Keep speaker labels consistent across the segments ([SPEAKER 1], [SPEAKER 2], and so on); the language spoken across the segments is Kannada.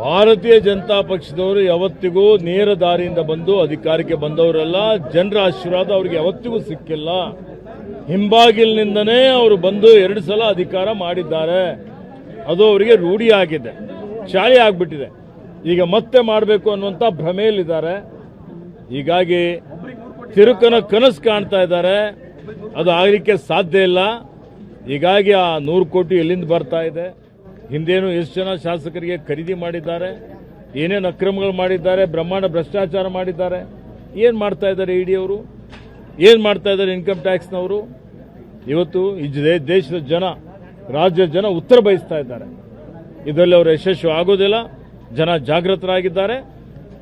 [SPEAKER 1] ಭಾರತೀಯ ಜನತಾ ಪಕ್ಷದವರು ಯಾವತ್ತಿಗೂ ನೇರ ದಾರಿಯಿಂದ ಬಂದು ಅಧಿಕಾರಕ್ಕೆ ಬಂದವರೆಲ್ಲ, ಜನರ ಆಶೀರ್ವಾದ ಅವರಿಗೆ ಯಾವತ್ತಿಗೂ ಸಿಕ್ಕಿಲ್ಲ. ಹಿಂಬಾಗಿಲಿನಿಂದನೇ ಅವರು ಬಂದು ಎರಡು ಸಲ ಅಧಿಕಾರ ಮಾಡಿದ್ದಾರೆ. ಅದು ಅವರಿಗೆ ರೂಢಿಯಾಗಿದೆ ಚಾಳಿ ಆಗಿಬಿಟ್ಟಿದೆ. ಈಗ ಮತ್ತೆ ಮಾಡಬೇಕು ಅನ್ನುವಂಥ ಭ್ರಮೆಯಲ್ಲಿದ್ದಾರೆ. ಹೀಗಾಗಿ ತಿರುಕನ ಕನಸು ಕಾಣ್ತಾ ಇದ್ದಾರೆ. ಅದು ಆಗಲಿಕ್ಕೆ ಸಾಧ್ಯ ಇಲ್ಲ. ಹೀಗಾಗಿ ಆ ನೂರು ಕೋಟಿ ಎಲ್ಲಿಂದ ಬರ್ತಾ ಇದೆ? ಹಿಂದೇನು ಎಷ್ಟು ಜನ ಶಾಸಕರಿಗೆ ಖರೀದಿ ಮಾಡಿದ್ದಾರೆ, ಏನೇನು ಅಕ್ರಮಗಳು ಮಾಡಿದ್ದಾರೆ, ಬ್ರಹ್ಮಾಂಡ ಭ್ರಷ್ಟಾಚಾರ ಮಾಡಿದ್ದಾರೆ, ಏನು ಮಾಡ್ತಾ ಇದ್ದಾರೆ ಇ ಅವರು ಏನು ಮಾಡ್ತಾ ಇದ್ದಾರೆ ಇನ್ಕಮ್ ಟ್ಯಾಕ್ಸ್ನವರು ಇವತ್ತು ಈ ದೇಶದ ಜನ, ರಾಜ್ಯದ ಜನ ಉತ್ತರ ಬಯಸ್ತಾ ಇದ್ದಾರೆ. ಇದರಲ್ಲಿ ಅವರು ಯಶಸ್ವಿ ಆಗೋದಿಲ್ಲ, ಜನ ಜಾಗೃತರಾಗಿದ್ದಾರೆ.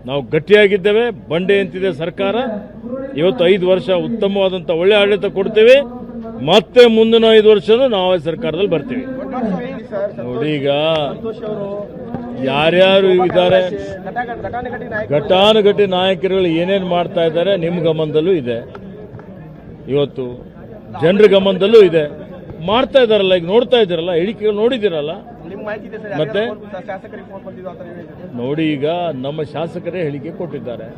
[SPEAKER 1] ನಾವು ಗಟ್ಟಿಯಾಗಿದ್ದೇವೆ, ಬಂಡೆ ಅಂತಿದೆ ಸರ್ಕಾರ. ಇವತ್ತು ಐದು ವರ್ಷ ಉತ್ತಮವಾದಂಥ ಒಳ್ಳೆ ಆಡಳಿತ ಕೊಡ್ತೇವೆ. ಮತ್ತೆ ಮುಂದಿನ ಐದು ವರ್ಷನೂ ನಾವೇ ಸರ್ಕಾರದಲ್ಲಿ ಬರ್ತೀವಿ. ನೋಡಿ ಈಗ ಯಾರ್ಯಾರು ಇದ್ದಾರೆ? ಘಟಾನುಘಟಿ ನಾಯಕರುಗಳು ಏನೇನು ಮಾಡ್ತಾ ಇದ್ದಾರೆ ನಿಮ್ಮ ಗಮನದಲ್ಲೂ ಇದೆ. ಇವತ್ತು ಜನರ ಗಮನದಲ್ಲೂ ಇದೆ. ಮಾಡ್ತಾ ಇದ್ದಾರಲ್ಲ ಈಗ ನೋಡ್ತಾ ಇದ್ದೀರಲ್ಲ ಹೇಳಿಕೆಗಳು ನೋಡಿದ್ದೀರಲ್ಲ
[SPEAKER 2] ಸರ್
[SPEAKER 1] ಮತ್ತೆ? ನೋಡಿ ಈಗ ನಮ್ಮ ಶಾಸಕರೇ ಹೇಳಿಕೆ ಕೊಟ್ಟಿದ್ದಾರೆ.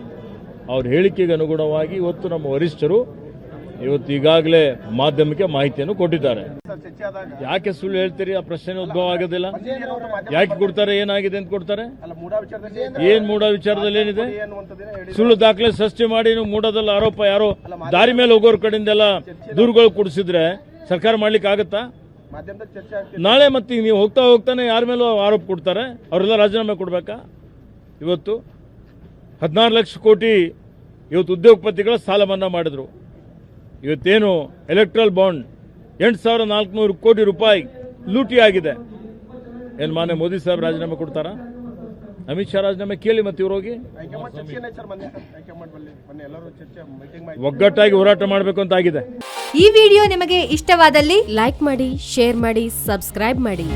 [SPEAKER 1] ಅವ್ರ ಹೇಳಿಕೆಗೆ ಅನುಗುಣವಾಗಿ ಇವತ್ತು ನಮ್ಮ ವರಿಷ್ಠರು ಇವತ್ತು ಈಗಾಗಲೇ ಮಾಧ್ಯಮಕ್ಕೆ ಮಾಹಿತಿಯನ್ನು ಕೊಟ್ಟಿದ್ದಾರೆ. ಯಾಕೆ ಸುಳ್ಳು ಹೇಳ್ತೀರಿ? ಆ ಪ್ರಶ್ನೆ ಉದ್ಭವ ಆಗೋದಿಲ್ಲ. ಯಾಕೆ ಕೊಡ್ತಾರೆ? ಏನಾಗಿದೆ ಅಂತ ಕೊಡ್ತಾರೆ? ಏನ್ ಮೂಡ ವಿಚಾರದಲ್ಲಿ ಏನಿದೆ? ಸುಳ್ಳು ದಾಖಲೆ ಸೃಷ್ಟಿ ಮಾಡಿ ನೀವು ಮೂಡದಲ್ಲಿ ಆರೋಪ ಯಾರೋ ದಾರಿ ಮೇಲೆ ಹೋಗೋರ್ ಕಡೆಯಿಂದೆಲ್ಲ ದೂರುಗಳು ಕೊಡಿಸಿದ್ರೆ ಸರ್ಕಾರ ಮಾಡ್ಲಿಕ್ಕೆ ಆಗತ್ತಾ? ನಾಳೆ ಮತ್ತೆ ನೀವು ಹೋಗ್ತಾ ಹೋಗ್ತಾನೆ ಯಾರ ಮೇಲೂ ಆರೋಪ ಕೊಡ್ತಾರೆ? ಅವರೆಲ್ಲ ರಾಜೀನಾಮೆ ಕೊಡ್ಬೇಕಾ? ಇವತ್ತು ಹದಿನಾರು ಲಕ್ಷ ಕೋಟಿ ಇವತ್ತು ಉದ್ಯೋಗಪತಿಗಳ ಸಾಲ ಮನ್ನಾ ಮಾಡಿದ್ರು. ಇವತ್ತೇನು ಎಲೆಕ್ಟ್ರಲ್ ಬಾಂಡ್ ಎಂಟು ಸಾವಿರ ನಾಲ್ಕುನೂರು ಕೋಟಿ ರೂಪಾಯಿ ಲೂಟಿ ಆಗಿದೆ ಏನು ಮಾನ್ಯ ಮೋದಿ ಸಾಹೇಬ್ ರಾಜೀನಾಮೆ ಕೊಡ್ತಾರ? ಅಮಿತ್ ಶಾ ರಾಜೀನಾಮೆ ಕೇಳಿ ಮತ್ತೆ ಇವ್ರು ಹೋಗಿ? ಒಗ್ಗಟ್ಟಾಗಿ ಹೋರಾಟ ಮಾಡಬೇಕು ಅಂತ ಆಗಿದೆ
[SPEAKER 3] ಈ ವಿಡಿಯೋ ನಿಮಗೆ ಇಷ್ಟವಾದಲ್ಲಿ
[SPEAKER 4] ಲೈಕ್ ಮಾಡಿ ಶೇರ್ ಮಾಡಿ ಸಬ್ಸ್ಕ್ರೈಬ್ ಮಾಡಿ.